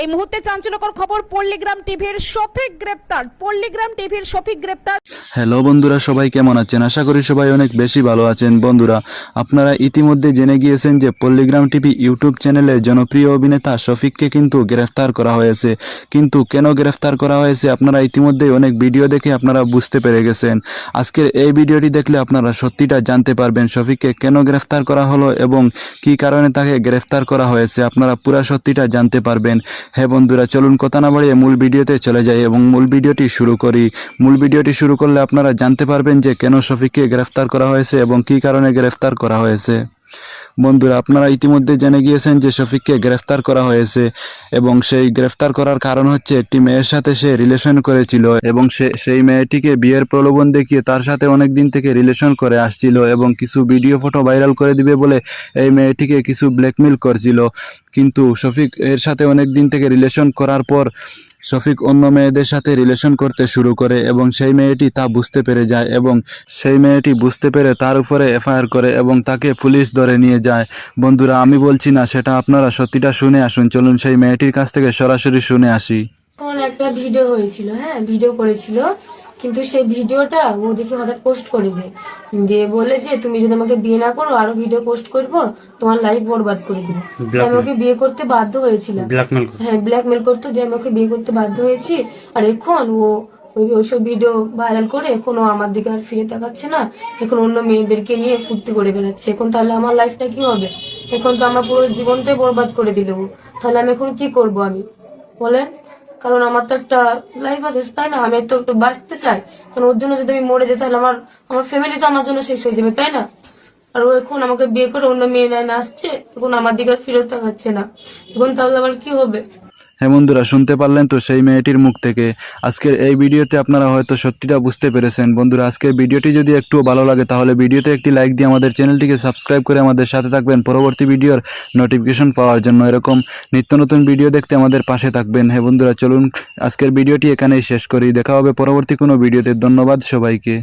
এই মুহূর্তে চাঞ্চল্যকর খবর, পল্লীগ্রাম টিভির শফিক গ্রেপ্তার। পল্লীগ্রাম টিভির শফিক গ্রেপ্তার। হ্যালো বন্ধুরা, সবাই কেমন আছেন? আশা করি সবাই অনেক বেশি ভালো আছেন। বন্ধুরা, আপনারা ইতিমধ্যে জেনে গিয়েছেন যে পল্লীগ্রাম টিভি ইউটিউব চ্যানেলের জনপ্রিয় অভিনেতা শফিককে কিন্তু গ্রেফতার করা হয়েছে। কিন্তু কেন গ্রেফতার করা হয়েছে, আপনারা ইতিমধ্যেই অনেক ভিডিও দেখে আপনারা বুঝতে পেরে গেছেন। আজকের এই ভিডিওটি দেখলে আপনারা সত্যিটা জানতে পারবেন শফিককে কেন গ্রেফতার করা হলো এবং কী কারণে তাকে গ্রেফতার করা হয়েছে। আপনারা পুরো সত্যিটা জানতে পারবেন। হ্যাঁ বন্ধুরা, চলুন কথা না বাড়িয়ে মূল ভিডিওতে চলে যাই এবং মূল ভিডিওটি শুরু করি। মূল ভিডিওটি শুরু করলে আপনারা জানতে পারবেন যে কেন শফিককে গ্রেফতার করা হয়েছে এবং কি কারণে গ্রেফতার করা হয়েছে। বন্ধুরা, আপনারা ইতিমধ্যে জেনে গিয়েছেন যে শফিককে গ্রেফতার করা হয়েছে এবং সেই গ্রেফতার করার কারণ হচ্ছে একটি মেয়ের সাথে সে রিলেশন করেছিল এবং সে, সেই মেয়েটিকে বিয়ের প্রলোভন দেখিয়ে তার সাথে অনেক দিন থেকে রিলেশন করে আসছিল এবং কিছু ভিডিও ফটো ভাইরাল করে দিবে বলে এই মেয়েটিকে কিছু ব্ল্যাকমেল করছিল। কিন্তু শফিক এর সাথে অনেক দিন থেকে রিলেশন করার পর শফিক অন্য মেয়েদের সাথে রিলেশন করতে শুরু করে এবং সেই মেয়েটি তা বুঝতে পেরে যায় এবং সেই মেয়েটি বুঝতে পেরে তার উপরে এফআইআর করে এবং তাকে পুলিশ ধরে নিয়ে যায়। বন্ধুরা, আমি বলছি না, সেটা আপনারা সত্যিটা শুনে আসুন। চলুন সেই মেয়েটির কাছ থেকে সরাসরি শুনে আসি। একটা ভিডিও হয়েছিল হ্যাঁ ভিডিও করেছিল। কিন্তু সেই ভিডিওটা ও দেখে হঠাৎ পোস্ট করে দেয় দিয়ে বলে যে তুমি যদি আমাকে বিয়ে না করো আরও ভিডিও পোস্ট করব তোমার লাইফ বরবাদ করে দেবো। আমি ওকে বিয়ে করতে বাধ্য হয়েছিলাম। হ্যাঁ ব্ল্যাকমেল করতো যে আমি ওকে বিয়ে করতে বাধ্য হয়েছি। আর এখন ও ওই ওইসব ভিডিও ভাইরাল করে এখন ও আমার দিকে আর ফিরে তাকাচ্ছে না। এখন অন্য মেয়েদেরকে নিয়ে ফুর্তি করে বেড়াচ্ছে। এখন তাহলে আমার লাইফটা কি হবে? এখন তো আমার পুরো জীবনটাই বরবাদ করে দিল। তাহলে আমি এখন কি করব আমি? বলেন। কারণ আমার তো একটা লাইফ আছে, তাই না? আমি তো একটু বাঁচতে চাই। কারণ ওর জন্য যদি আমি মরে যাই, তাহলে আমার আমার ফ্যামিলি তো আমার জন্য শেষ হয়ে যাবে, তাই না? আর ও এখন আমাকে বিয়ে করে অন্য মেয়ে নেয় না আসছে, এখন আমার দিকে ফিরত তাকাচ্ছে না। এখন তাহলে আবার কি হবে? হ্যাঁ বন্ধুরা, শুনতে পারলেন তো সেই মেয়েটির মুখ থেকে। আজকের এই ভিডিওতে আপনারা হয়তো সত্যিটা বুঝতে পেরেছেন। বন্ধুরা, আজকের ভিডিওটি যদি একটু ভালো লাগে, তাহলে ভিডিওতে একটি লাইক দিয়ে আমাদের চ্যানেলটিকে সাবস্ক্রাইব করে আমাদের সাথে থাকবেন। পরবর্তী ভিডিওর নোটিফিকেশন পাওয়ার জন্য এরকম নিত্য নতুন ভিডিও দেখতে আমাদের পাশে থাকবেন। হ্যাঁ বন্ধুরা, চলুন আজকের ভিডিওটি এখানেই শেষ করি। দেখা হবে পরবর্তী কোনো ভিডিওতে। ধন্যবাদ সবাইকে।